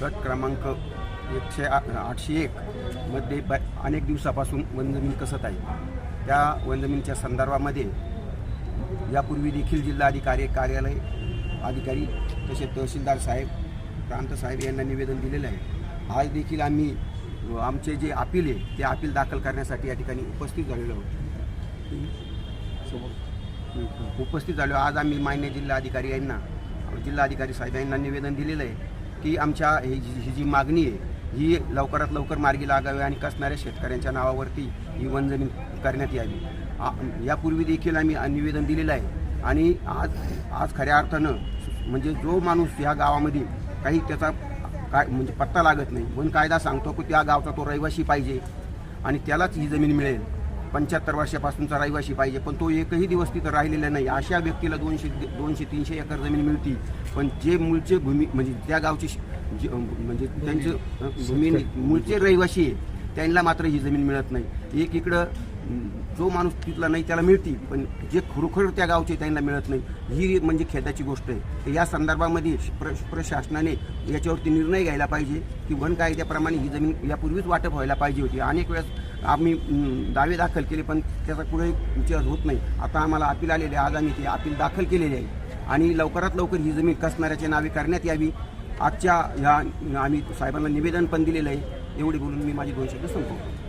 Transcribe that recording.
गट क्रमांक एकशे आ- आठशे एक मध्ये ब अनेक दिवसापासून वनजमीन कसत आहे. त्या वनजमीनच्या संदर्भामध्ये यापूर्वी देखील जिल्हाधिकारी कार्यालय अधिकारी तसेच तहसीलदार साहेब प्रांत साहेब यांना निवेदन दिलेलं आहे. आज देखील आम्ही आमचे जे अपील आहे ते अपील दाखल करण्यासाठी या ठिकाणी उपस्थित झालेलो आहोत. उपस्थित झालो. आज आम्ही मान्य जिल्हाधिकारी यांना जिल्हाधिकारी साहेब यांना निवेदन दिलेलं आहे. की आमच्या ही जी ही जी मागणी आहे ही लवकरात लवकर मार्गी लागावी आणि कसणाऱ्या शेतकऱ्यांच्या नावावरती ही वनजमीन करण्यात यावी. यापूर्वी देखील आम्ही निवेदन दिलेलं आहे. आणि आज आज खऱ्या अर्थानं म्हणजे जो माणूस या गावामध्ये काही त्याचा काय म्हणजे पत्ता लागत नाही वन कायदा सांगतो की त्या गावचा तो रहिवासी पाहिजे आणि त्यालाच ही जमीन मिळेल. पंच्याहत्तर वर्षापासूनचा रहिवासी पाहिजे पण तो एकही दिवस तिथं राहिलेला नाही. अशा व्यक्तीला दोनशे दोनशे तीनशे एकर जमीन मिळती. पण जे मूळचे भूमी म्हणजे त्या गावची जे, म्हणजे त्यांचे भूमी मूळचे रहिवासी आहे. त्यांना मात्र ही जमीन मिळत नाही. एक इकडं जो माणूस तिथला नाही त्याला मिळती पण जे खरोखर त्या गावचे त्यांना मिळत नाही ही म्हणजे खेदाची गोष्ट आहे. तर या संदर्भामध्ये प्र प्रशासनाने याच्यावरती निर्णय घ्यायला पाहिजे की वन कायद्याप्रमाणे ही जमीन यापूर्वीच वाटप व्हायला पाहिजे होती. अनेक वेळेस आम्ही दावे दाखल केले पण त्याचा पुढे विचार होत नाही. आता आम्हाला अपील आलेले आहे. आज आम्ही ते अपील दाखल केलेले आहे. आणि लवकरात लवकर ही जमीन कसणाऱ्याच्या नावे करण्यात यावी. आजच्या ह्या आम्ही साहेबांना निवेदन पण दिलेलं आहे एवढी बोलून मी माझी दोन शब्द संपवतो